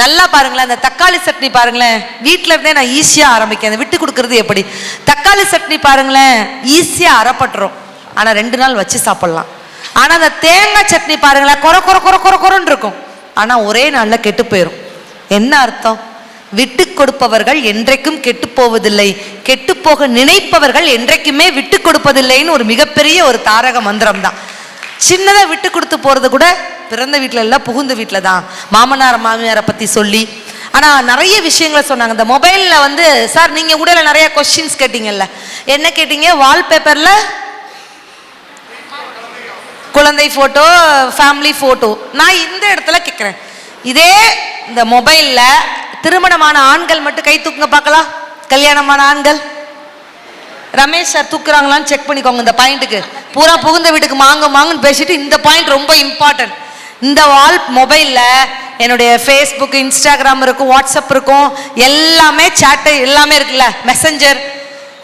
நல்லா பாருங்களேன் அந்த தக்காளி சட்னி பாருங்களேன். வீட்டில் இருந்தே நான் ஈஸியா ஆரம்பிக்கேன். விட்டு கொடுக்கறது எப்படி? தக்காளி சட்னி பாருங்களேன் ஈஸியா அறப்பட்டுரும் ஆனா ரெண்டு நாள் வச்சு சாப்பிடலாம். ஆனா அந்த தேங்காய் சட்னி பாருங்களேன் கொர கொர கொர கொர கொரன்னு இருக்கும். ஆனா ஒரே நாள்ல கெட்டு போயிடும் என்ன அர்த்தம்? விட்டு கொடுப்பவர்கள் என்றைக்கும் கெட்டு போவதில்லை. கெட்டு போக நினைப்பவர்கள் என்றைக்குமே விட்டு கொடுப்பதில்லைன்னு ஒரு மிகப்பெரிய ஒரு தாரக மந்திரம் தான் சின்னதாக விட்டு கொடுத்து போகிறது கூட பிறந்த வீட்டில் இல்லை புகுந்த வீட்டில் தான். மாமனார் மாமியாரை பற்றி சொல்லி. ஆனால் நிறைய விஷயங்களை சொன்னாங்க. இந்த மொபைலில் வந்து சார் நீங்கள் கூட நிறைய கொஸ்டின்ஸ் கேட்டீங்கல்ல. என்ன கேட்டீங்க? வால்பேப்பரில் குழந்தை ஃபோட்டோ ஃபேமிலி ஃபோட்டோ நான் இந்த இடத்துல கேட்குறேன் இதே இந்த மொபைலில் திருமணமான ஆண்கள் மட்டும் கை தூக்குங்க பார்க்கலாம். கல்யாணமான ஆண்கள். ரமேஷ் சார் தூக்குறாங்களான்னு செக் பண்ணிக்கோங்க இந்த பாயிண்ட்டுக்கு பூரா புகுந்த வீட்டுக்கு மாங்க மாங்கன்னு பேசிட்டு இந்த பாயிண்ட் ரொம்ப இம்பார்ட்டன்ட் இந்த வால் மொபைலில் என்னுடைய ஃபேஸ்புக் இன்ஸ்டாகிராம் இருக்கும் வாட்ஸ்அப் இருக்கும் எல்லாமே சேட்டு எல்லாமே இருக்குல்ல மெசஞ்சர்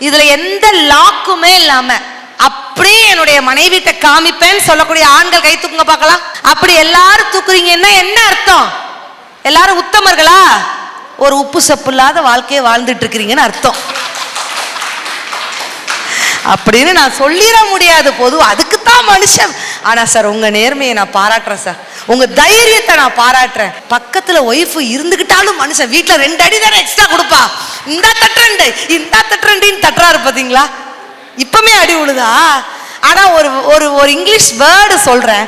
இதில் எந்த லாக்குமே இல்லாமல் அப்படியே என்னுடைய மனைவிட்ட காமிப்பேன்னு சொல்லக்கூடிய ஆண்கள் கை தூக்குங்க பார்க்கலாம். அப்படி எல்லாரும் தூக்குறீங்கன்னா என்ன அர்த்தம்? எல்லாரும் உத்தமர்களா? ஒரு உப்பு சப்பு இல்லாத வாழ்க்கையை வாழ்ந்துட்டு இருக்கிறீங்கன்னு அர்த்தம். அப்படின்னு நான் சொல்லிட முடியாது. பொதுவாக அதுக்குத்தான் மனுஷன். ஆனால் சார் உங்கள் நேர்மையை நான் பாராட்டுறேன் சார். உங்கள் தைரியத்தை நான் பாராட்டுறேன். பக்கத்தில் ஒய்ஃப் இருந்துக்கிட்டாலும் மனுஷன் வீட்டில் ரெண்டு அடி தானே எக்ஸ்ட்ரா கொடுப்பா. இந்த தட்டுறண்டு இந்த தட்டுறண்டின்னு தட்டுறாரு பார்த்தீங்களா இப்பவுமே அடி விழுதா ஆனால் ஒரு ஒரு ஒரு இங்கிலீஷ் வேர்டு சொல்கிறேன்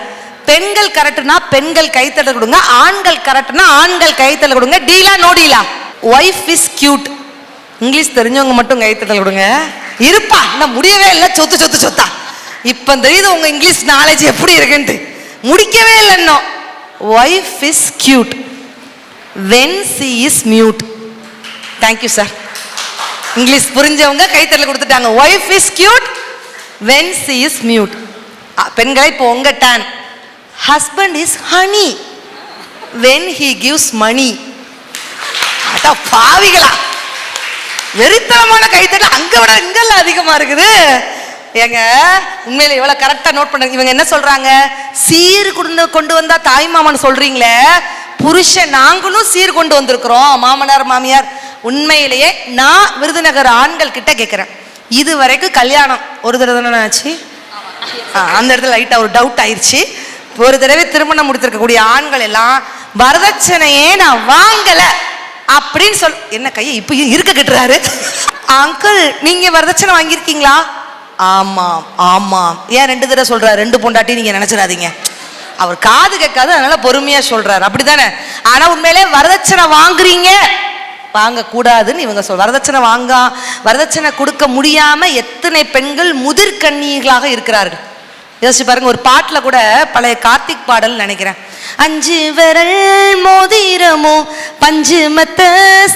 பெண்கள் கரெக்டுனா பெண்கள் கைத்தட்ட கொடுங்க. ஆண்கள் கரெக்டுனா ஆண்கள் கைத்தட்ட கொடுங்க. டீலா நோடிலா ஒய்ஃப் இஸ் கியூட் இங்கிலீஷ் தெரிஞ்சவங்க மட்டும் கைத்தட்டல் கொடுங்க. இருப்பா. இன்னும் முடியவே இல்லை. சொத்து சொத்து சொத்தா. இப்போ தெரியுது உங்கள் இங்கிலீஷ் நாலேஜ் எப்படி இருக்குன்ட்டு. முடிக்கவே இல்லை இன்னும். Wife is cute when she is mute thank you sir English புரிஞ்சவங்க கைத்தட்டல் கொடுத்துட்டாங்க. Wife is cute when she is mute பெண்களை இப்போ உங்க then husband is honey when he gives money அட பாவிகளா. வெறித்தனமான கைத்தட்டல். அங்க விட இங்கெல்லாம் அதிகமா இருக்குது. ஏங்க உண்மையில இவ்வளவு கரெக்டா நோட் பண்ணுங்க இவங்க என்ன சொல்றாங்க? சீர் கொண்டு கொண்டு வந்தா தாய் மாமன் சொல்றீங்களே? புருஷன் நாங்களும் சீர் கொண்டு வந்திருக்கிறோம் மாமனார் மாமியார். உண்மையிலேயே நான் விருதுநகர் ஆண்கள் கிட்ட கேட்கிறேன் இது வரைக்கும் கல்யாணம் ஒரு தடவை தானே ஆச்சு? அந்த இடத்துல லைட்டா ஒரு டவுட் ஆயிடுச்சு ஒரு தடவை திருமணம் முடித்திருக்கக்கூடிய ஆண்கள் எல்லாம் வரதட்சணையே நான் வாங்கலை. அப்படின்னு சொல் என்ன கையை இப்ப இருக்க கட்டுறாரு? அங்கிள் நீங்க வரதட்சணை வாங்கியிருக்கீங்களா? ஆமாம் ஆமாம். ஏன் ரெண்டு தடவை சொல்றாரு? ரெண்டு பொண்டாட்டி நீங்க நினைச்சிடாதீங்க. அவர் காது கேட்காது அதனால பொறுமையா சொல்றாரு. அப்படிதானே ஆனா உண்மையிலே வரதட்சணை வாங்குறீங்க. வாங்க கூடாதுன்னு இவங்க சொல் வரதட்சணை வாங்க வரதட்சணை கொடுக்க முடியாம எத்தனை பெண்கள் முதிர்கண்ணிகளாக இருக்கிறார்கள். யோசிச்சு பாருங்க ஒரு பாட்டுல கூட பழைய கார்த்திக் பாடல் நினைக்கிறேன். அஞ்சு விரல் மோதிரமும் பஞ்சுமத்த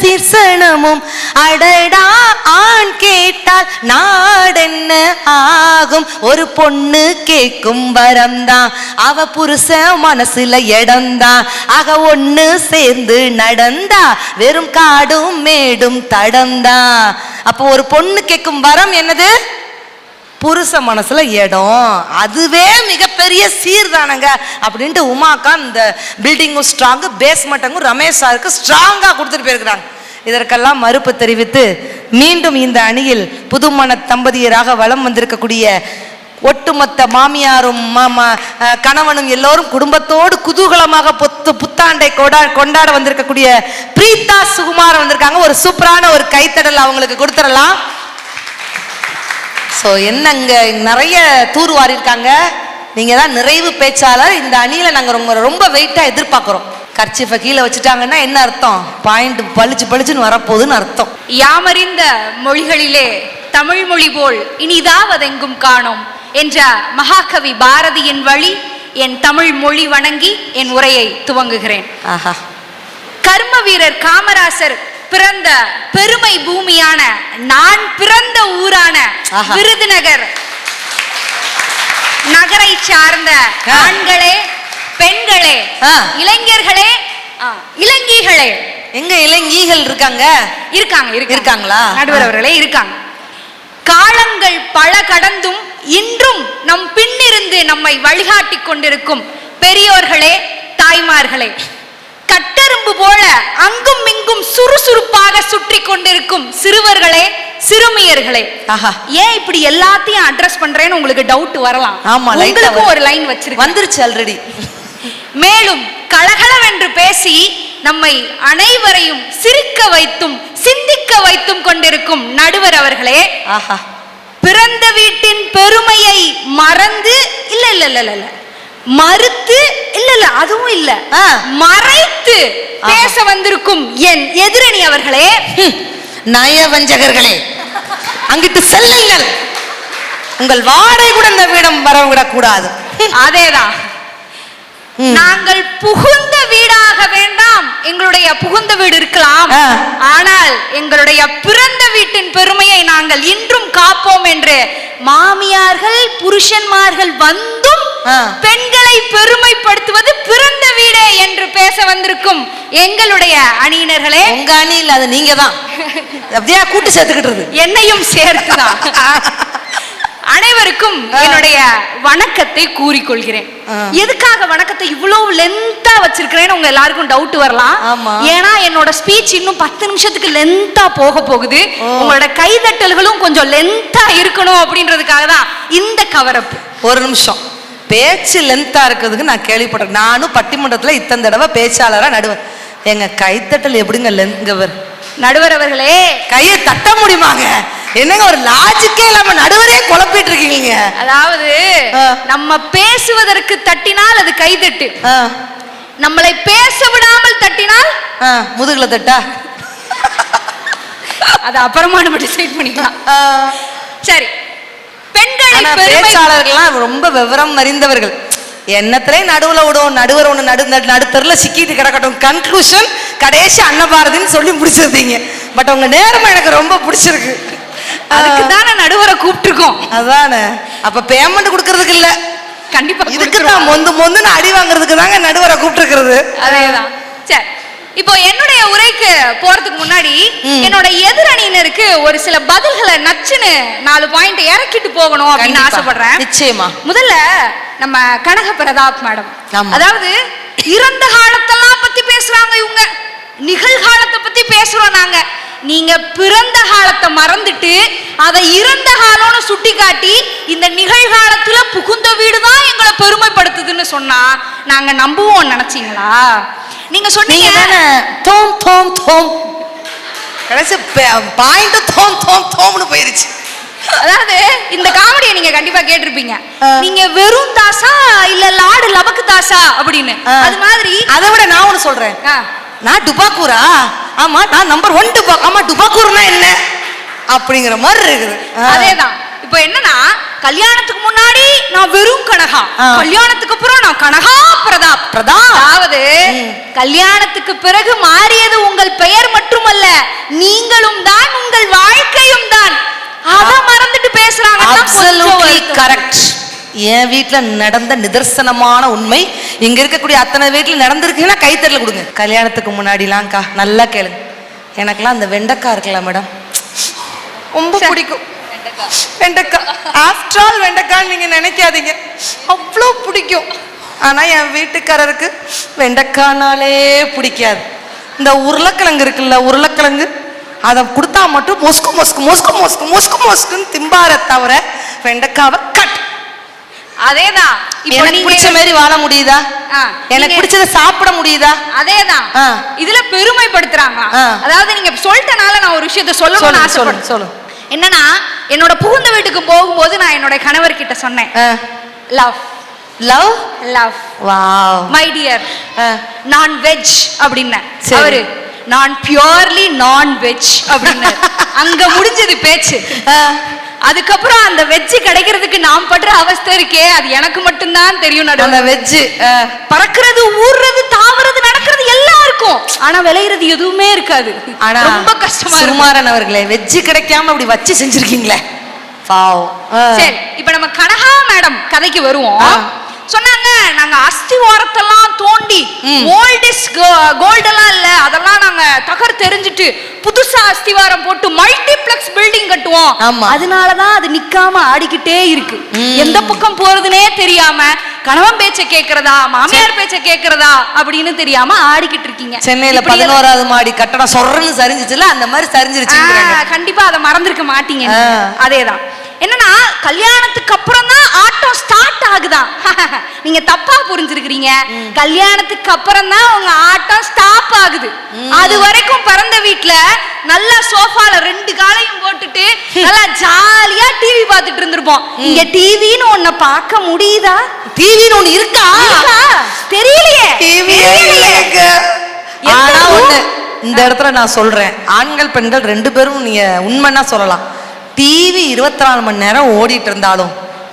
சீர்சனமும். அடடா ஆண் கேட்டால் நாடென்ன ஆகும்? ஒரு பொண்ணு கேக்கும் வரம்தான். அவ புருஷ மனசுல இடம்தான் ஆக ஒண்ணு சேர்ந்து நடந்தா. வெறும் காடும் மேடும் தடம்தான் அப்போ ஒரு பொண்ணு கேட்கும் வரம் என்னது? புருஷ மனசுல இடம். அதுவே மிகப்பெரிய சீர்தானங்க அப்படின்ட்டு உமாக்கா இந்த பில்டிங்கும் ஸ்ட்ராங்கு பேஸ்மெண்ட்டுங்கும் ரமேஷ் சாருக்கு ஸ்ட்ராங்காக கொடுத்துட்டு போயிருக்கிறாங்க. இதற்கெல்லாம் மறுப்பு தெரிவித்து மீண்டும் இந்த அணியில் புதுமண தம்பதியராக வளம் வந்திருக்கக்கூடிய ஒட்டுமொத்த மாமியாரும் மாமா கணவனும் எல்லோரும் குடும்பத்தோடு குதூகலமாக பொத்து புத்தாண்டை கொடா கொண்டாட வந்திருக்கக்கூடிய பிரீதா சுகுமார் வந்திருக்காங்க. ஒரு சூப்பரான ஒரு கைத்தடல் அவங்களுக்கு கொடுத்துடலாம். ஸோ என்னங்க நிறைய தூர் வாரியிருக்காங்க. நீங்க தான் நிறைவு பேச்சாளர். இந்த அணியில நாங்க ரொம்ப ரொம்ப வெயிட்டா எதிர்பார்க்குறோம். கர்ச்சிஃபை கீழே வச்சுட்டாங்கன்னா என்ன அர்த்தம்? பாயிண்ட் பளிச்சு பளிச்சுன்னு வரப்போகுதுன்னு அர்த்தம். யாமறிந்த மொழிகளிலே தமிழ் மொழி போல் இனிதாவதெங்கும் காணோம் என்ற மகாகவி பாரதியின் வழி என் தமிழ் மொழி வணங்கி என் உரையை துவங்குகிறேன். ஆஹா. கர்ம வீரர் காமராசர் பிறந்த பெருமை பூமியான நான் பிறந்த ஊரான. விருதுநகர் நகரை சார்ந்த. ஆண்களே பெண்களே. இளைஞர்களே இளங்கிகளே எங்க இளங்கீகள் இருக்காங்க இருக்காங்க இருக்காங்க. இருக்காங்களா? நடுவர் அவர்களே இருக்காங்க காலங்கள் பல கடந்தும் இன்றும் நம் பின்னிருந்து நம்மை வழிகாட்டிக் கொண்டிருக்கும் பெரியோர்களே தாய்மார்களே கட்டெரும்பு போல கொண்டிருக்கும் சிறுவர்களே சிறுமியர்களே. ஆஹா. ஏன் இப்படி எல்லாத்தையும் அட்ரஸ் பண்றேன்னு உங்களுக்கு டவுட் வரலாம்? ஆமா, உங்களுக்கும். ஒரு லைன் வச்சிருக்கேன். வந்துருச்சு ஆல்ரெடி மேலும் கலகலவென்று பேசி நம்மை அனைவரையும் சிரிக்க வைத்தும் சிந்திக்க வைத்தும் கொண்டிருக்கும் நடுவர் அவர்களே ஆஹா. பிறந்த வீட்டின் பெருமையை மறந்து இல்ல இல்ல இல்ல இல்ல, இல்ல. மறுத்து இல்ல இல்ல அதுவும் இல்ல. மறைத்து பேச வந்திருக்கும் என் எதிரணி அவர்களே. நயவஞ்சகர்களே. அங்கிட்டு செல்லுங்கள். உங்கள் வாடகை கூட இந்த வீடம் வரவிடக் கூடாது அதேதான். நாங்கள் புகுந்த வீடாக வேண்டாம். எங்களுடைய புகுந்த வீடு இருக்கலாம். ஆனால் எங்களுடைய பிறந்த வீட்டின் பெருமையை நாங்கள் இன்றும் காப்போம் என்று மாமியார்கள் புருஷன்மார்கள் வந்தும். பெண்களை பெருமைப்படுத்துவது பிறந்த வீடே என்று பேச வந்திருக்கும் எங்களுடைய அணியினர்களே. உங்க அணி இல்ல அது நீங்க தான் அப்படியே கூட்டு சேர்த்துக்கிட்டு என்னையும் சேர்த்துதான். அனைவருக்கும் என்னுடைய வணக்கத்தை கூறிக்கொள்கிறேன். எதுக்காக வணக்கத்தை இவ்வளவு லென்த்தா வச்சிருக்கிறேன்னு உங்க எல்லாருக்கும் டவுட் வரலாம். ஏன்னா என்னோட ஸ்பீச் இன்னும் பத்து நிமிஷத்துக்கு லென்த்தா போக போகுது. உங்களோட கைதட்டல்களும் கொஞ்சம் லென்த்தா இருக்கணும் அப்படின்றதுக்காக தான் இந்த கவரப் ஒரு நிமிஷம். பேச்சு லென்த்தா இருக்கிறதுக்கு நான் கேள்விப்பட்டேன் நானும் பட்டிமன்றத்துல இத்தனை தடவை பேச்சாளரா நடுவேன். எங்க கைத்தட்டல் எப்படிங்க லென்ங்க வர் நடுவர் அவர்களே. கையை தட்ட முடியுமாங்க? என்னங்க ஒரு லாஜிக்கே இல்லாம நடுவரே குழப்பிட்டு இருக்கீங்க. அதாவது. நம்ம பேசுவதற்கு தட்டினால் அது கைதட்டு. நம்மளை பேச விடாமல் தட்டினால் முதுகுல தட்டா? அது அப்புறமா நம்ம டிசைட் பண்ணிக்கலாம். சரி. பெண்களை பேச்சாளர்கள்லாம் ரொம்ப விவரம் அறிந்தவர்கள். என்னத்திலே நடுவுல விடும் நடுவர் நடு நடு- நடுத்தருல சிக்கிட்டு கிடக்கட்டும். கன்க்ளூஷன் கடைசி அன்னபாரதின்னு சொல்லி முடிச்சிருந்தீங்க. பட் உங்க நேரம் எனக்கு ரொம்ப பிடிச்சிருக்கு. அதுக்கு தானே நடுவரை கூப்பிட்டுருக்கோம். அதானே. அப்ப பேமெண்ட் கொடுக்கறதுக்கு இல்ல. கண்டிப்பா இதுக்கு. தான் மொந்து மொந்துன்னு அடி வாங்குறதுக்கு தாங்க நடுவரை கூப்பிட்டுருக்கிறது. அதேதான். சரி. இப்போ என்னுடைய உரைக்கு போறதுக்கு முன்னாடி. என்னோட எதிரணியினருக்கு ஒரு சில பதில்களை நச்சுன்னு நாலு பாயிண்ட் இறக்கிட்டு போகணும் அப்படின்னு. ஆசைப்படுறேன். நிச்சயமா. முதல்ல நம்ம கனக பிரதாப் மேடம். அதாவது இறந்த காலத்தெல்லாம் பத்தி பேசுறாங்க இவங்க. நிகழ்காலத்தை பத்தி பேசுறோம் நாங்க. நீங்க பிறந்த காலத்தை மறந்துட்டு அதை இறந்த காலம்னு சுட்டி காட்டி இந்த நிகழ்காலத்துல புகுந்த வீடு தான் எங்களை பெருமைப்படுத்துதுன்னு சொன்னா நாங்க நம்புவோம் நினைச்சீங்களா? நீங்க சொன்னீங்க. தோம் தோம் தோம். கடைசி பாயிண்ட் தோம் தோம் தோம்னு போயிருச்சு. அதாவது இந்த காமெடியை நீங்க கண்டிப்பா கேட்டிருப்பீங்க. நீங்க வெறும் தாசா இல்ல லாடு லபக்கு தாசா அப்படின்னு. அது மாதிரி அதை விட நான் ஒண்ணு சொல்றேன். நான் டுபாக்கூரா ஆமா நான் நம்பர் ஒன் டுபா ஆமா டுபாக்கூர்னா என்ன? அப்படிங்கிற மாதிரி இருக்குது. அதேதான். இப்போ என்னன்னா கல்யாணத்துக்கு முன்னாடி நான் வெறும் கனகா. கல்யாணத்துக்கு அப்புறம் நான் கனகா பிரதாப். பிரதாப். அதாவது. கல்யாணத்துக்கு பிறகு மாறியது உங்கள் பெயர் மட்டுமல்ல நீங்களும் தான் உங்கள் வாழ்க்கையும் தான். அத மறந்துட்டு பேசுறாங்க கரெக்ட் என் வீட்ல நடந்த நிதர்சனமான உண்மை இங்க இருக்கக்கூடிய அத்தனை வீட்ல நடந்திருக்குன்னா கைத்தட்டல கொடுங்க. கல்யாணத்துக்கு முன்னாடிலாம்க்கா நல்லா கேளுங்க. எனக்கெல்லாம் அந்த வெண்டைக்காய் இருக்குல்ல மேடம். ரொம்ப. பிடிக்கும். வெண்டைக்காய். ஆஃப்டர் ஆல் வெண்டைக்காய் நீங்க நினைக்காதீங்க. அவ்வளோ பிடிக்கும். ஆனா என் வீட்டுக்காரருக்கு வெண்டைக்காய்னாலே பிடிக்காது. இந்த உருளைக்கிழங்கு இருக்குல்ல உருளைக்கிழங்கு அதை கொடுத்தா மட்டும் மொஸ்கு மொஸ்கு மொஸ்கு மொஸ்கு மொஸ்கு மொஸ்குன்னு திம்பார தவிர வெண்டைக்காவை கட் அதேதான். எனக்கு பிடிச்ச மாதிரி வாழ முடியுதா? எனக்கு பிடிச்சத சாப்பிட முடியுதா? அதேதான். இதுல பெருமைப்படுத்துறாங்க. அதாவது நீங்க சொல்லிட்டனால நான் ஒரு விஷயத்த சொல்லு சொல்லு ஆசைப்படுறேன். சொல்லு என்னன்னா என்னோட புகுந்த வீட்டுக்கு போகும்போது நான் என்னோட கணவர் கிட்ட சொன்னேன் love love love wow my dear non veg அப்படின்னேன். அவரு நான் பியூர்லி நான் வெஜ் அப்படின்னாரு. அங்க முடிஞ்சது பேச்சு. அதுக்கப்புறம் அந்த வெஜ் கிடைக்கிறதுக்கு நாம் படுற அவஸ்தை இருக்கே அது எனக்கு மட்டும்தான் தெரியும் அந்த நடுவுல வெஜ்ஜு பறக்கிறது ஊர்றது தாவறது நடக்கிறது எல்லாம் இருக்கும். ஆனா விளையிறது எதுவுமே இருக்காது. ஆனா ரொம்ப கஷ்டமா சுகுமாரன் அவர்களே வெஜ்ஜு கிடைக்காம அப்படி வச்சு செஞ்சிருக்கீங்களே. பாவ் சரி இப்ப நம்ம கனகா மேடம் கதைக்கு வருவோம். சொன்னாங்க நாங்க அஸ்தி ஓரத்தெல்லாம் தோண்டி ம். ஓல்டஸ்ட் கோல்டெல்லாம் இல்ல அதெல்லாம் நாங்க தகர் தெரிஞ்சிட்டு புதுசா அஸ்திவாரம் போட்டு மல்டிப்ளெக்ஸ் பில்டிங் கட்டுவோம். அதனாலதான் அது நிக்காம ஆடிக்கிட்டே இருக்கு. எந்த பக்கம் போறதுனே தெரியாம கணவன் பேச்ச கேக்குறதா மாமியார் பேச்ச கேக்குறதா அப்படின்னு தெரியாம ஆடிக்கிட்டு இருக்கீங்க. சென்னையில பதினோராவது மாடி கட்டடம் சொர்றன்னு சரிஞ்சிச்சுல அந்த மாதிரி சரிஞ்சிருச்சுங்கிறாங்க. ஆ, கண்டிப்பா அதை மறந்திருக்க மாட்டீங்க. அதேதான். என்னன்னா கல்யாணத்துக்கு அப்புறம் தான் ஆட்டம் ஸ்டார்ட் ஆகுதான் நீங்க தப்பா புரிஞ்சிருக்கிறீங்க. கல்யாணத்துக்கு அப்புறம் தான் உங்க ஆட்டம் ஸ்டாப் ஆகுது. அது வரைக்கும் பிறந்த வீட்ல நல்லா சோஃபால ரெண்டு காலையும் போட்டுட்டு நல்லா ஜாலியா டிவி பார்த்துட்டு இருந்திருப்போம். இங்க டிவின்னு ஒன்ன பார்க்க முடியுதா? டிவின்னு ஒண்ணு இருக்கா? தெரியலையே. ஆனா? ஒண்ணு இந்த இடத்துல நான் சொல்றேன். ஆண்கள் பெண்கள் ரெண்டு பேரும் நீங்க உண்மைன்னா சொல்லலாம். டிவி இருபத்தி நாலு மணி நேரம் ஓடிட்டு இருந்தாலும்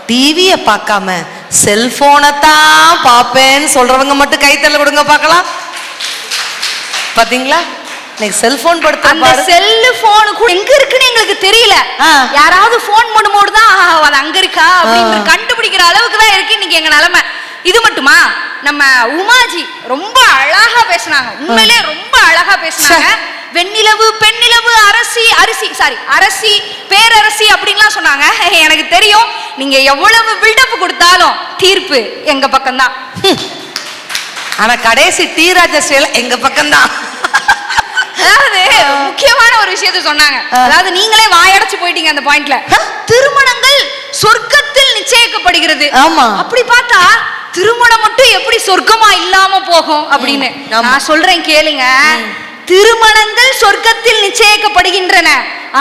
டிவியை பார்க்காம செல்போனை தான் பார்ப்பேன்னு சொல்றவங்க மட்டும் கைத்தள்ள கொடுங்க பார்க்கலாம். பாத்தீங்களா? இன்னைக்கு செல்போன் படுத்த அந்த செல்லு போன் கூட எங்க இருக்குன்னு எங்களுக்கு தெரியல. யாராவது போன் பண்ணும்போது தான் அது அங்க இருக்கா? அப்படின்னு. கண்டுபிடிக்கிற அளவுக்கு தான் இருக்கு இன்னைக்கு எங்க நிலைமை. இது மட்டுமா? நம்ம உமாஜி ரொம்ப அழகா பேசுனாங்க. உண்மையிலே ரொம்ப அழகா பேசுனாங்க. வெண்ணிலவு பெண்ணிலவு அரசி அரிசி சாரி அரசி பேரரசி அப்படின்லாம் சொன்னாங்க. எனக்கு தெரியும். நீங்க எவ்வளவு பில்டப் கொடுத்தாலும் தீர்ப்பு எங்க பக்கம்தான். ஆனா கடைசி டி ராஜஸ்ரீல எங்க பக்கம்தான். அதாவது முக்கியமான ஒரு விஷயத்தை சொன்னாங்க. அதாவது நீங்களே வாயடைச்சு போயிட்டீங்க அந்த பாயிண்ட்ல திருமணங்கள் சொர்க்கத்தில் நிச்சயிக்கப்படுகிறது. ஆமா. அப்படி பார்த்தா திருமணம் மட்டும் எப்படி சொர்க்கமா இல்லாம போகும் அப்படின்னு. நான் சொல்றேன் கேளுங்க. திருமணங்கள் சொர்க்கத்தில் நிச்சயிக்கப்படுகின்றன.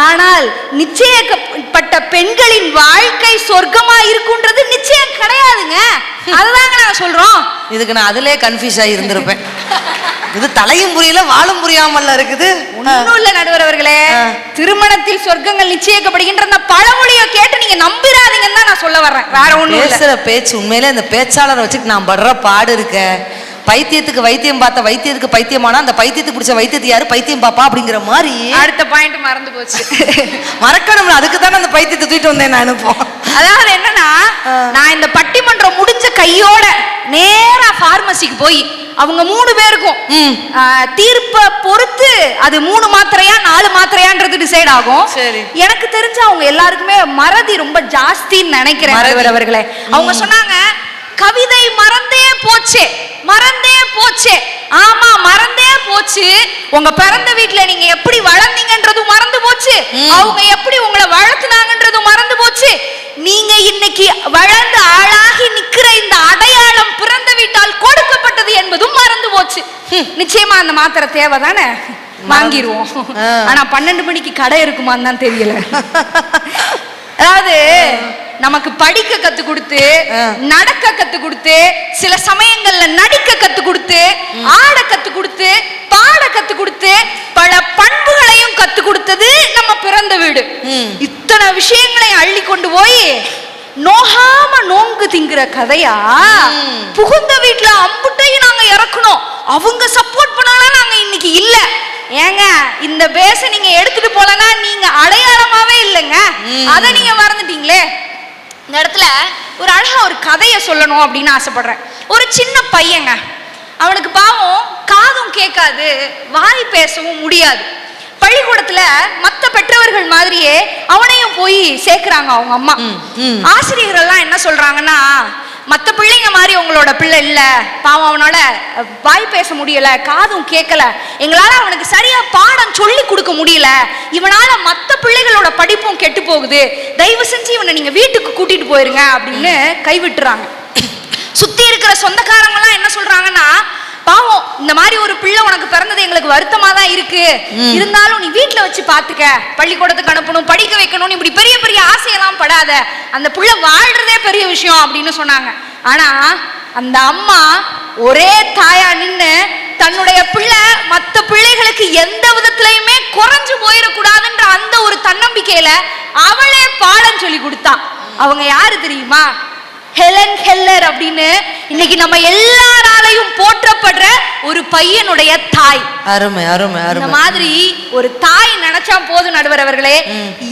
ஆனால் நிச்சயிக்கப்பட்ட பெண்களின் வாழ்க்கை சொர்க்கமா இருக்குன்றது நிச்சயம் கிடையாதுங்க. அதுதாங்க நாங்க சொல்றோம். இதுக்கு நான் அதிலே கன்ஃபியூஸ் ஆகி இருந்திருப்பேன். இது தலையும் புரியல வாழும் புரியாமல்ல இருக்குது. ஒண்ணும் இல்ல நடுவர் அவர்களே. திருமணத்தில் சொர்க்கங்கள் நிச்சயிக்கப்படுகின்ற அந்த பழமொழியை கேட்டு நீங்க நம்பிராதீங்கன்னு தான் நான் சொல்ல வர்றேன். வேற இல்ல. பேசுற பேச்சு உண்மையிலே இந்த பேச்சாளரை வச்சுட்டு நான் படுற பாடு இருக்க. பைத்தியத்துக்கு வைத்தியம் பார்த்த வைத்தியத்துக்கு பைத்தியமானா அந்த பைத்தியத்துக்கு பிடிச்ச வைத்தியத்தை யாரு பைத்தியம் பாப்பா அப்படிங்கிற மாதிரி? அடுத்த பாயிண்ட் மறந்து போச்சு. மறக்கணும்ல அதுக்கு தானே அந்த பைத்தியத்தை தூக்கிட்டு வந்தேன் நான் அனுப்போம் அதாவது என்னன்னா நான் இந்த பட்டிமன்றம் முடிஞ்ச கையோட நேரா பார்மசிக்கு போய் அவங்க மூணு பேருக்கும் தீர்ப்பை பொறுத்து அது மூணு மாத்திரையா நாலு மாத்திரையான்றது டிசைட் ஆகும். சரி. எனக்கு தெரிஞ்சு அவங்க எல்லாருக்குமே மறதி ரொம்ப ஜாஸ்தின்னு நினைக்கிறேன். அவர்களே. அவங்க சொன்னாங்க கவிதை மறந்தே போச்சே. மறந்தே போச்சே. ஆமா மறந்தே போச்சு. உங்க பிறந்த வீட்ல நீங்க எப்படி வளர்ந்தீங்கன்றதும் மறந்து போச்சு. அவங்க எப்படி உங்களை வளர்த்துனாங்கன்றதும் மறந்து போச்சு. நீங்க இன்னைக்கு வளர்ந்து ஆளாகி நிக்கிற இந்த அடையாளம் பிறந்த வீட்டால் கொடுக்கப்பட்டது என்பதும் மறந்து போச்சு. நிச்சயமா அந்த மாத்திரை தேவை தானே வாங்கிருவோம். ஆ. ஆனா பன்னெண்டு மணிக்கு கடை இருக்குமான்னு தான் தெரியல. அதாவது நமக்கு படிக்க கத்து கொடுத்து. நடக்க கத்து கொடுத்து சில சமயங்கள்ல நடிக்க கத்து கொடுத்து ஆட கத்து கொடுத்து பாட கத்து கொடுத்து பல பண்புகளையும் கத்து கொடுத்தது நம்ம பிறந்த வீடு. இத்தனை விஷயங்களை அள்ளி கொண்டு போய் நோகாம நோங்கு திங்கிற கதையா. புகுந்த வீட்டுல அம்புட்டையும் நாங்க இறக்கணும் அவங்க சப்போர்ட் பண்ணாலும் நாங்க இன்னைக்கு இல்ல ஏங்க இந்த பேச நீங்க எடுத்துட்டு போலனா நீங்க அடையாளமாவே இல்லைங்க. அதை நீங்க மறந்துட்டீங்களே இந்த இடத்துல ஒரு அழகா ஒரு கதையை சொல்லணும் அப்படின்னு ஆசைப்படுறேன். ஒரு சின்ன பையங்க. அவனுக்கு பாவம் காதும் கேட்காது வாய் பேசவும் முடியாது. பள்ளிக்கூடத்துல மத்த பெற்றவர்கள் மாதிரியே அவனையும் போய் சேர்க்கறாங்க அவங்க அம்மா. ம், ம். ஆசிரியர்கள் எல்லாம் என்ன சொல்றாங்கன்னா மத்த பிள்ளைங்க மாதிரி உங்களோட பிள்ளை இல்ல. பாவம் அவனால வாய் பேச முடியல காதும் கேட்கல எங்களால அவனுக்கு சரியா பாடம் சொல்லி கொடுக்க முடியல. இவனால மத்த பிள்ளைகளோட படிப்பும் கெட்டு போகுது. தயவு செஞ்சு இவனை நீங்க வீட்டுக்கு கூட்டிட்டு போயிருங்க அப்படின்னு கைவிட்டுறாங்க. சுத்தி இருக்கிற சொந்தக்காரங்க எல்லாம் என்ன சொல்றாங்கன்னா பாவம் இந்த மாதிரி ஒரு பிள்ளை உனக்கு பிறந்தது எங்களுக்கு வருத்தமா தான் இருக்கு. இருந்தாலும் நீ வீட்ல வச்சு பாத்துக்க. பள்ளிக்கூடத்துக்கு அனுப்பணும் படிக்க வைக்கணும் இப்படி பெரிய பெரிய ஆசையெல்லாம் படாத. அந்த புள்ள வாழ்றதே பெரிய விஷயம் அப்படின்னு சொன்னாங்க. ஆனா அந்த அம்மா ஒரே தாயா நின்னு தன்னுடைய பிள்ளை மத்த பிள்ளைகளுக்கு எந்த விதத்திலயுமே குறைஞ்சு போயிடக்கூடாதுன்ற அந்த ஒரு தன்னம்பிக்கையில அவளே பாடம் சொல்லி கொடுத்தா. அவங்க யாரு தெரியுமா? ஹெலன் ஹெல்லர் அப்படின்னு இன்னைக்கு நம்ம எல்லாராலையும் போற்றப்படுற ஒரு பையனுடைய தாய். அருமை அருமை இந்த அருமை மாதிரி ஒரு தாய் நினைச்சா போதும் நடுவர் அவர்களே.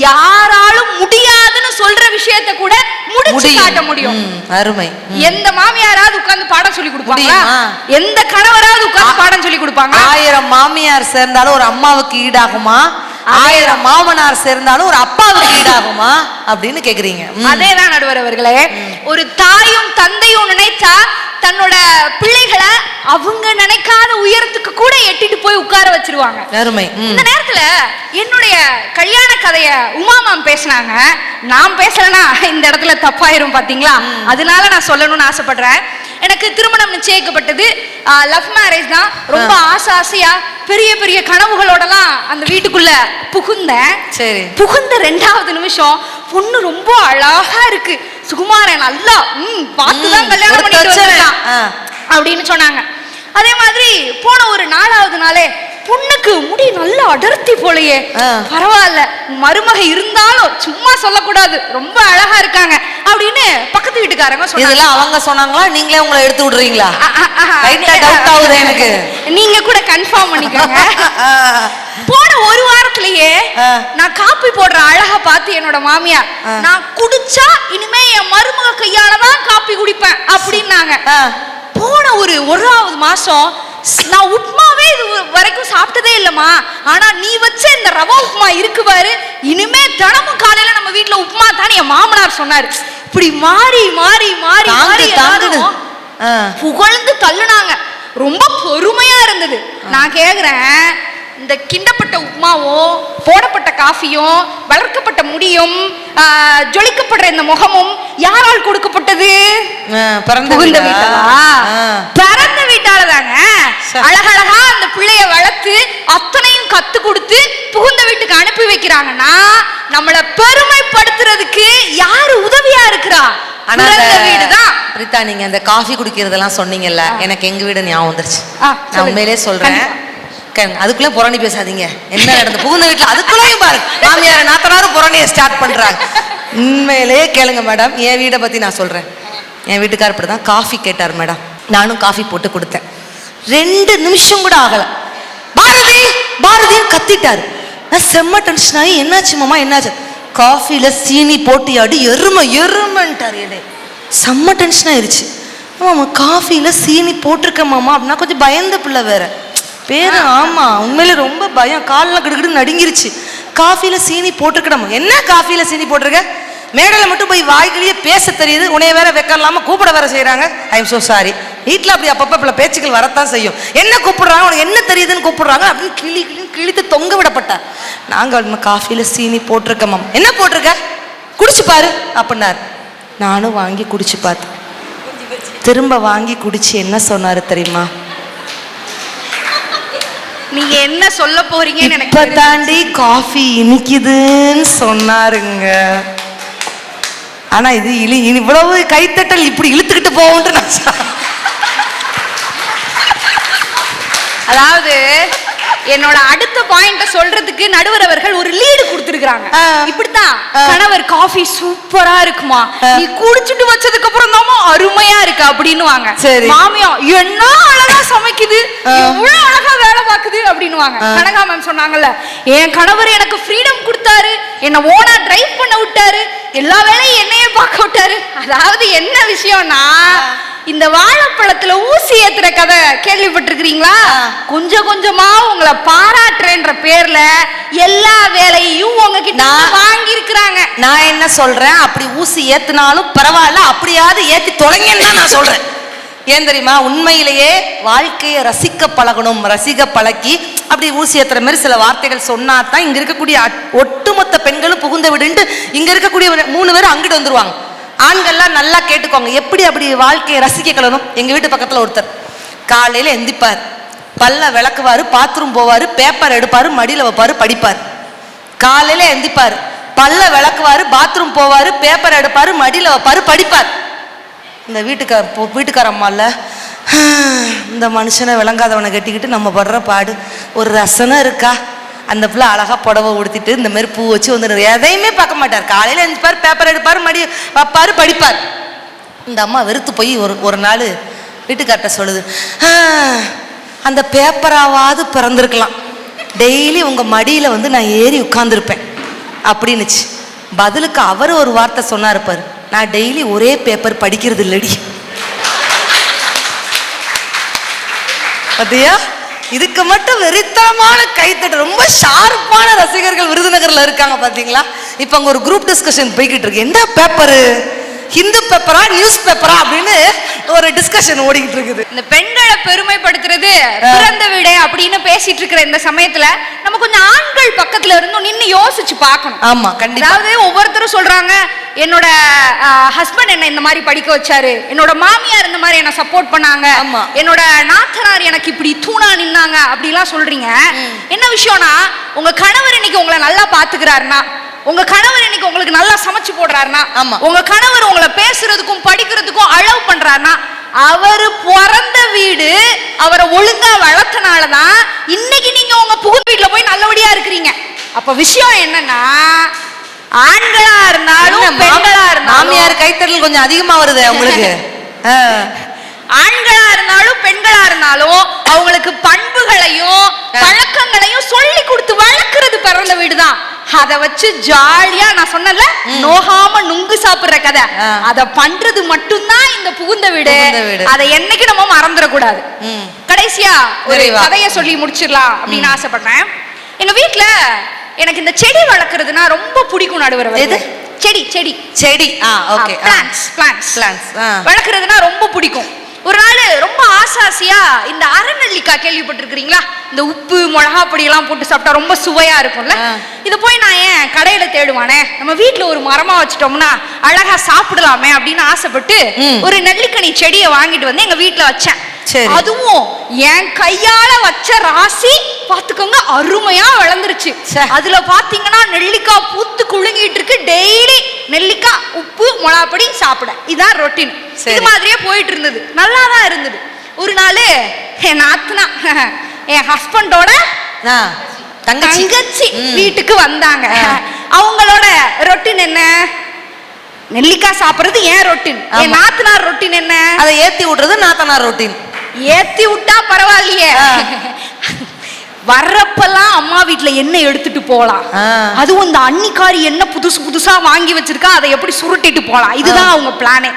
யாராலும் முடியாதுன்னு சொல்ற விஷயத்த கூட முடிச்சு காட்ட முடியும். அருமை. எந்த மாமியாராவது உட்கார்ந்து பாடம் சொல்லி கொடுப்பாங்களா? எந்த கணவராவது உட்கார்ந்து பாடம் சொல்லி கொடுப்பாங்க ஆயிரம் மாமியார் சேர்ந்தாலும் ஒரு அம்மாவுக்கு ஈடாகுமா? ஆயிரம் மாமனார் சேர்ந்தாலும் ஒரு அப்பாவுக்கு ஈடாகுமா அப்படின்னு கேக்குறீங்க. அதேதான் நடுவர் அவர்களே. ஒரு தாயும் தந்தையும் நினைச்சா தன்னோட பிள்ளைகளை அவங்க நினைக்காத உயரத்துக்கு கூட எட்டிட்டு போய் உட்கார வச்சிருவாங்க. அருமை. இந்த நேரத்துல என்னுடைய கல்யாண கதைய உமா மேம் பேசினாங்க. நான் பேசலனா இந்த இடத்துல தப்பாயிரும் பாத்தீங்களா? அதனால நான் சொல்லணும்னு ஆசைப்படுறேன். எனக்கு திருமணம் நிச்சயிக்கப்பட்டது. லவ் மேரேஜ் தான். ரொம்ப ஆசை ஆசையா பெரிய பெரிய கனவுகளோடலாம் அந்த வீட்டுக்குள்ள புகுந்தேன். சரி. புகுந்த ரெண்டாவது நிமிஷம் பொண்ணு ரொம்ப அழகா இருக்கு. சுகுமாரன் நல்லா ம் பார்த்துதான் கல்யாணம் பண்ணிட்டு ஆ. அப்படின்னு சொன்னாங்க. அதே மாதிரி போன ஒரு நாலாவது நாளே பொண்ணுக்கு முடி நல்ல அடர்த்தி போலயே. பரவாயில்ல. மருமக இருந்தாலும் சும்மா சொல்லக்கூடாது. ரொம்ப அழகா இருக்காங்க. அப்படின்னு பக்கத்து வீட்டுக்காரங்க இதெல்லாம் அவங்க சொன்னாங்களா? நீங்களே உங்களை எடுத்து விடுறீங்களா? டவுட் ஆகுது எனக்கு. நீங்க கூட கன்ஃபார்ம் பண்ணிக்கோங்க. போன ஒரு வாரத்திலேயே. நான் காப்பி போடுற அழகா பார்த்து என்னோட மாமியார். நான் குடிச்சா இனிமே என் மருமக கையால தான் காப்பி குடிப்பேன் அப்படின்னாங்க. போன ஒரு ஒராவது மாசம் நான் உப்மாவே இது வரைக்கும் சாப்பிட்டதே இல்லம்மா. ஆனா நீ வச்ச இந்த ரவா உப்மா இருக்கு பாரு. இனிமே தினமும் காலையில நம்ம வீட்ல உப்மா தான் என் மாமனார் சொன்னாரு. இப்படி மாறி மாறி மாறி மாறி. புகழ்ந்து தள்ளுனாங்க. ரொம்ப பொறுமையா இருந்தது. நான் கேக்குறேன். இந்த கிண்டப்பட்ட உப்மாவும் போடப்பட்ட காஃபியும் வளர்க்கப்பட்ட முடியும் ஜொலிக்கப்படுற இந்த முகமும் யாரால் கொடுக்கப்பட்டது? பிறந்த புகுந்த அழகழகா அந்த பிள்ளைய வளர்த்து அத்தனையும் கத்து கொடுத்து புகுந்த வீட்டுக்கு அனுப்பி வைக்கிறாங்கன்னா நம்மள பெருமைப்படுத்துறதுக்கு யாரு உதவியா இருக்கிறா? ஆனா வீடுதான். பிரித்தா நீங்க அந்த காஃபி குடிக்கிறதெல்லாம் சொன்னீங்கல்ல எனக்கு எங்க வீடு ஞாபகம் வந்துருச்சு. நான். உண்மையிலே சொல்றேன். அதுக்குள்ள புரணி பேசாதீங்க. என்ன நடந்து புகுந்த வீட்டுல அதுக்குள்ளேயும் பாரு மாமியார் நாத்தனாரும் புரணியை ஸ்டார்ட் பண்றாங்க. உண்மையிலே கேளுங்க மேடம் என் வீடை பத்தி நான் சொல்றேன். என் வீட்டுக்கார் இப்படி தான் காஃபி கேட்டார் மேடம் நானும் காஃபி போட்டு கொடுத்தேன். ரெண்டு நிமிஷம் கூட ஆகல. பாரதி பாரதின்னு கத்திட்டாரு. நான் செம்ம டென்ஷன் ஆகி என்னாச்சு மாமா என்னாச்சு? காஃபில சீனி போட்டு அடி எருமை எருமைன்ட்டார் என்னை. செம்ம டென்ஷன் ஆயிருச்சு. ஆமாம் காஃபில சீனி போட்டிருக்கேன் மாமா அப்படின்னா கொஞ்சம் பயந்த பிள்ளை வேற. பேரு ஆமா உண்மையில ரொம்ப பயம். கால்லாம் கிடுகிடு நடுங்கிருச்சு. காஃபில சீனி போட்டிருக்கணும் என்ன காஃபில சீனி போட்டிருக்க? மேடையில் மட்டும் போய் வாய்க்கிலேயே பேச தெரியுது. உன்னைய வேற வெக்கம் கூப்பிட வேற செய்றாங்க. ஐ எம் so சாரி வீட்டில் அப்படி அப்பப்போ பல பேச்சுக்கள் வரத்தான் செய்யும். என்ன கூப்பிடுறாங்க? உனக்கு என்ன தெரியுதுன்னு கூப்பிடுறாங்க? அப்படின்னு கிளி கிளி கிழித்து தொங்க விடப்பட்டார் நாங்கள் காஃபில சீனி போட்டிருக்க மாம் என்ன போட்டிருக்க? குடிச்சு பாரு அப்படின்னாரு. நானும் வாங்கி குடிச்சு பார்த்தேன். திரும்ப வாங்கி குடிச்சு என்ன சொன்னாரு தெரியுமா? நீங்க என்ன சொல்ல போறீங்கன்னு எனக்கு இப்ப. தாண்டி காஃபி இனிக்குதுன்னு சொன்னாருங்க. ஆனா இது இனி இவ்வளவு கைத்தட்டல் இப்படி இழுத்துக்கிட்டு போகும்னு நான் சொ- அதாவது என்னோட அடுத்த பாயிண்ட சொல்றதுக்கு நடுவர் அவர்கள் ஒரு லீடு கொடுத்திருக்காங்க. இப்படித்தான். கணவர் காஃபி சூப்பரா இருக்குமா. நீ குடிச்சிட்டு வச்சதுக்கு அப்புறம் தாமா அருமையா இருக்கு அப்படின்னுவாங்க சரி. மாமியா என்ன அழகா சமைக்குது ஆ. எவ்வளவு அழகா வேலை பார்க்குது அப்படின்னுவாங்க. கனகா மேம் சொன்னாங்கல்ல என் கணவர் எனக்கு ஃப்ரீடம் கொடுத்தாரு என்ன ஓனா டிரைவ் பண்ண விட்டாரு எல்லா வேலையும் என்னையே பார்க்க விட்டாரு அதாவது என்ன விஷயம்னா இந்த வாழைப்பழத்துல ஊசி ஏத்துற கதை கேள்விப்பட்டிருக்கிறீங்களா. கொஞ்சம் கொஞ்சமா உங்களை பாராட்டுறேன்ற பேர்ல எல்லா வேலையும் உங்ககிட்ட நான்- வாங்கி இருக்கிறாங்க நான் என்ன சொல்றேன்? அப்படி ஊசி ஏத்துனாலும் பரவாயில்ல அப்படியாவது ஏத்தி தொலைங்கன்னு தான் நான் சொல்றேன். ஏன் தெரியுமா? உண்மையிலேயே வாழ்க்கையை ரசிக்க பழகணும் ரசிக்க பழக்கி அப்படி ஊசி ஏத்துற மாதிரி சில வார்த்தைகள் சொன்னா தான் இங்க இருக்கக்கூடிய ஒட்டுமொத்த பெண்களும் புகுந்த விடுன்ட்டு இங்க இருக்கக்கூடிய மூணு பேரும் அங்கிட்டு வந்துருவாங்க. ஆண்கள்லாம் நல்லா கேட்டுக்கோங்க. எப்படி அப்படி வாழ்க்கையை ரசிக்க கலணும்? எங்க வீட்டு பக்கத்துல ஒருத்தர். காலையில எந்திப்பார். பல்ல விளக்குவார் பாத்ரூம் போவாரு பேப்பர் எடுப்பாரு மடியில வைப்பாரு படிப்பார். காலையில எந்திப்பார். பல்ல விளக்குவாரு பாத்ரூம் போவாரு பேப்பர் எடுப்பாரு மடியில வைப்பாரு படிப்பார். இந்த வீட்டுக்கார வீட்டுக்கார அம்மா இந்த மனுஷனை விளங்காதவனை கட்டிக்கிட்டு நம்ம படுற பாடு. ஒரு ரசனை இருக்கா? அந்த பிள்ளை அழகாக புடவை உடுத்திட்டு இந்த மாதிரி பூ வச்சு வந்து எதையுமே பார்க்க மாட்டார். காலையில் எந்திப்பார் பேப்பர் எடுப்பார் மடி வைப்பார் படிப்பார். இந்த அம்மா வெறுத்து போய் ஒரு ஒரு நாள் வீட்டுக்கார்ட்ட சொல்லுது அந்த பேப்பராவது பிறந்திருக்கலாம். டெய்லி உங்கள் மடியில் வந்து நான் ஏறி உட்காந்துருப்பேன் அப்படின்னுச்சு. பதிலுக்கு அவர் ஒரு வார்த்தை சொன்னார் பாரு நான் டெய்லி ஒரே பேப்பர் படிக்கிறது இல்லடி பார்த்தியா இதுக்கு மட்டும் வெறித்தனமான கைத்தட்டு. ரொம்ப ஷார்ப்பான ரசிகர்கள் விருதுநகர்ல இருக்காங்க பாத்தீங்களா? இப்போ அங்க ஒரு குரூப் டிஸ்கஷன் போய்கிட்டு இருக்கு. என்ன பேப்பரு ஹிந்து பேப்பரா நியூஸ் பேப்பரா அப்படின்னு ஒரு டிஸ்கஷன் ஓடிக்கிட்டு இருக்குது. இந்த பெண்களை பெருமைப்படுத்துறது பிறந்த வீடு அப்படின்னு பேசிட்டு இருக்கிற இந்த சமயத்துல நம்ம கொஞ்சம் ஆண்கள் பக்கத்துல இருந்தும் நின்னு யோசிச்சு பார்க்கணும். ஆமா கண்டிப்பா. அதாவது ஒவ்வொருத்தரும் சொல்றாங்க என்னோட ஹஸ்பண்ட் என்ன இந்த மாதிரி படிக்க வச்சாரு என்னோட மாமியார் இந்த மாதிரி என்ன சப்போர்ட் பண்ணாங்க ஆமா. என்னோட நாத்தனார் எனக்கு இப்படி தூணா நின்னாங்க அப்படிலாம் சொல்றீங்க. என்ன விஷயம்னா உங்க கணவர் இன்னைக்கு உங்களை நல்லா பாத்துக்கிறாருன்னா உங்க கணவர் இன்னைக்கு உங்களுக்கு நல்லா சமைச்சு போடுறாருன்னா ஆமா. உங்க கணவர் உங்களை பேசுறதுக்கும் படிக்கிறதுக்கும் அலோவ் பண்றாருன்னா அவரு பிறந்த வீடு அவரை ஒழுங்கா வளர்த்தனாலதான் இன்னைக்கு நீங்க உங்க புகுந்த வீட்டுல போய் நல்லபடியா இருக்கிறீங்க அப்ப விஷயம் என்னன்னா ஆண்களா இருந்தாலும் பெண்களா இருந்தாலும் மாமியார் கைத்தட்டல் கொஞ்சம் அதிகமா வருது உங்களுக்கு. ஆண்களா இருந்தாலும் பெண்களா இருந்தாலும் அவங்களுக்கு பண்புகளையும் பழக்கங்களையும் சொல்லி கொடுத்து வளர்க்கறது பிறந்த வீடுதான் அத வச்சு ஜாலியா நான் சொன்னல நோகாம நுங்கு சாப்பிடுற கதை. அத பண்றது மட்டும்தான் இந்த புகுந்த வீடு. அதை என்னைக்கு நம்ம மறந்துடக்கூடாது. ம். கடைசியா ஒரு. கதையை சொல்லி முடிச்சிடலாம் அப்படின்னு ஆசைப்படுறேன். எங்க வீட்ல எனக்கு இந்த செடி வளர்க்கறதுனா ரொம்ப பிடிக்கும் நடுவர் எது? செடி செடி. செடி. ஆ ஓகே பிளான்ஸ் பிளான்ஸ் பிளான்ஸ் வளர்க்குறதுனா ரொம்ப பிடிக்கும். ஒரு நாள் ரொம்ப ஆசை ஆசையா இந்த அரநெல்லிக்காய் கேள்விப்பட்டிருக்கிறீங்களா இந்த உப்பு மிளகா பொடி எல்லாம் போட்டு சாப்பிட்டா ரொம்ப சுவையா இருக்கும்ல. இதை போய் நான் ஏன் கடையில தேடுவானே நம்ம வீட்ல ஒரு மரமா வச்சுட்டோம்னா அழகா சாப்பிடலாமே அப்படின்னு ஆசைப்பட்டு. ஒரு நெல்லிக்கனி செடியை வாங்கிட்டு வந்து எங்க வீட்ல வச்சேன். அதுவும் என் கையால வச்ச ராசி பாத்துக்கோங்க அருமையா வளர்ந்துருச்சு. ச்சே. அதுல பாத்தீங்கன்னா நெல்லிக்காய் பூத்து குலுங்கிட்டு இருக்கு டெய்லி நெல்லிக்காய் உப்பு மிளகாப்பொடி சாப்பிட இதான் ரொட்டீன். இது மாதிரியே போயிட்டு இருந்தது நல்லா தான் இருந்தது. ஒரு நாள் என் நாத்தனா என் ஹஸ்பண்டோட தங்கச்சி. வீட்டுக்கு வந்தாங்க. அவங்களோட ரொட்டீன் என்ன? நெல்லிக்காய் சாப்பிடுறது ஏன் ரொட்டீன். என் நாத்தனார் ரொட்டீன் என்ன? அதை ஏத்தி விடுறது நாத்தனார் ரொட்டீன் ஏத்தி விட்டா பரவாயில்லையே. வர்றப்பெல்லாம் அம்மா வீட்ல என்ன எடுத்துட்டு போலாம். அதுவும் இந்த அன்னிக்காரி என்ன புதுசு புதுசா வாங்கி வச்சிருக்கா அதை எப்படி சுருட்டிட்டு போலாம்? இதுதான் அவங்க பிளானே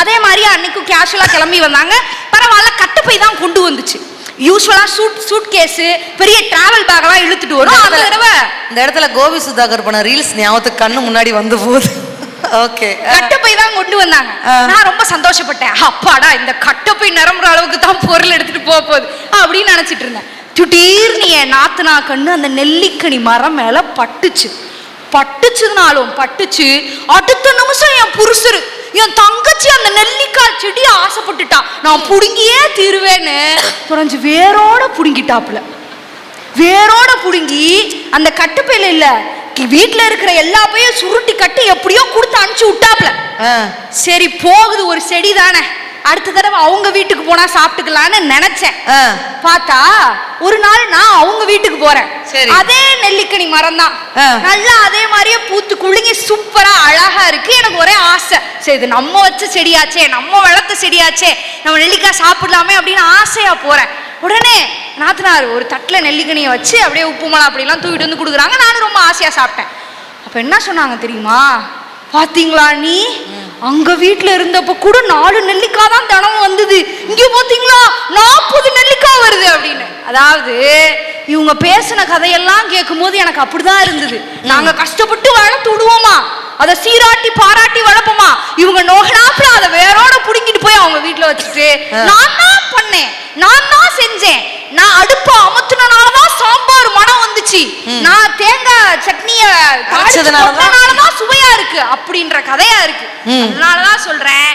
அதே மாதிரி அன்னைக்கும் கேஷுவலா கிளம்பி வந்தாங்க. பரவாயில்ல கட்டுப்பை தான் கொண்டு வந்துச்சு. யூஸ்வலா சூட் சூட் கேஸ் பெரிய டிராவல் பேக் எல்லாம் இழுத்துட்டு வரும். அந்த தடவை இந்த இடத்துல கோபி சுதாகர் பண்ண ரீல்ஸ் ஞாபகத்துக்கு கண்ணு முன்னாடி வந்து போகுது. ஓகே கட்டப்பை தான் கொண்டு வந்தாங்க. நான் ரொம்ப சந்தோஷப்பட்டேன். அப்பாடா இந்த கட்டப்பை நிரம்புற அளவுக்கு தான் பொருள் எடுத்துட்டு போக போகுது அப்படின்னு நினைச்சிட்டு இருந்தேன். திடீர்னு என் நாத்தனா கண்ணு அந்த நெல்லிக்கனி மரம் மேல பட்டுச்சு. பட்டுச்சுனாலும் பட்டுச்சு. அடுத்த நிமிஷம் என் புருஷரு என் தங்கச்சி அந்த நெல்லிக்காய் செடியை ஆசைப்பட்டுட்டா. நான் புடுங்கியே தீருவேன்னு புரிஞ்சு வேரோட புடுங்கிட்டாப்புல. வேரோட புடுங்கி அந்த கட்டுப்பையில இல்ல வீட்ல இருக்கிற எல்லா பையும் சுருட்டி கட்டி எப்படியோ கொடுத்து அனுப்பிச்சு விட்டாப்ல சரி போகுது ஒரு செடி தானே அடுத்த தடவை அவங்க வீட்டுக்கு போனா சாப்பிட்டுக்கலான்னு நினைச்சேன். பார்த்தா ஒரு நாள் நான் அவங்க வீட்டுக்கு போறேன். அதே நெல்லிக்கனி மரம் தான். நல்லா அதே மாதிரியே பூத்து குலுங்கி சூப்பரா அழகா இருக்கு. எனக்கு ஒரே ஆசை. சரி இது நம்ம வச்ச செடியாச்சே நம்ம வளர்த்த செடியாச்சே நம்ம நெல்லிக்காய் சாப்பிடலாமே அப்படின்னு ஆசையா போறேன். உடனே நாத்தனார் ஒரு தட்டுல நெல்லிக்கனியை வச்சு அப்படியே உப்பு மிளகா அப்படிலாம் தூக்கிட்டு வந்து கொடுக்குறாங்க. நானும் ரொம்ப ஆசையா சாப்பிட்டேன். அப்ப என்ன சொன்னாங்க தெரியுமா? பாத்தீங்களா நீ? அங்க வீட்டுல இருந்தப்ப கூட நாலு நெல்லிக்காய் தான் தினமும் வந்தது. இங்க பாத்தீங்களா நாற்பது நெல்லிக்காய் வருது அப்படின்னு. அதாவது இவங்க பேசின கதையெல்லாம் கேட்கும் போது எனக்கு அப்படிதான் இருந்தது. நாங்க கஷ்டப்பட்டு வளர்த்து விடுவோமா? அதை சீராட்டி பாராட்டி வளர்ப்போமா? இவங்க நோகனாப்புல அதை வேரோட புடுங்கிட்டு போய் அவங்க வீட்ல வச்சுட்டு நான் தான் பண்ணேன். நான் தான் செஞ்சேன். நான் அடுப்ப அமத்துனனாலதான் சாம்பார் மனம் வந்துச்சு. நான் தேங்காய் சட்னிய? தான் சுவையா இருக்கு அப்படின்ற கதையா இருக்கு. அதனாலதான் சொல்றேன்.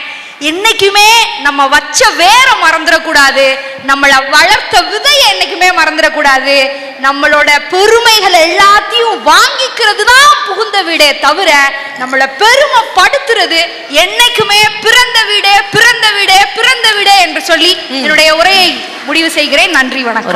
என்னைக்குமே நம்ம வச்ச வேற மறந்துடக்கூடாது. நம்மள வளர்த்த விதையை என்னைக்குமே மறந்துடக்கூடாது. நம்மளோட பெருமைகள் எல்லாத்தையும் வாங்கிக்கிறது தான் புகுந்த வீடே தவிர நம்மள பெருமைப்படுத்துறது என்னைக்குமே பிறந்த வீடே பிறந்த வீடே பிறந்த வீடே என்று சொல்லி என்னுடைய உரையை முடிவு செய்கிறேன். நன்றி வணக்கம்.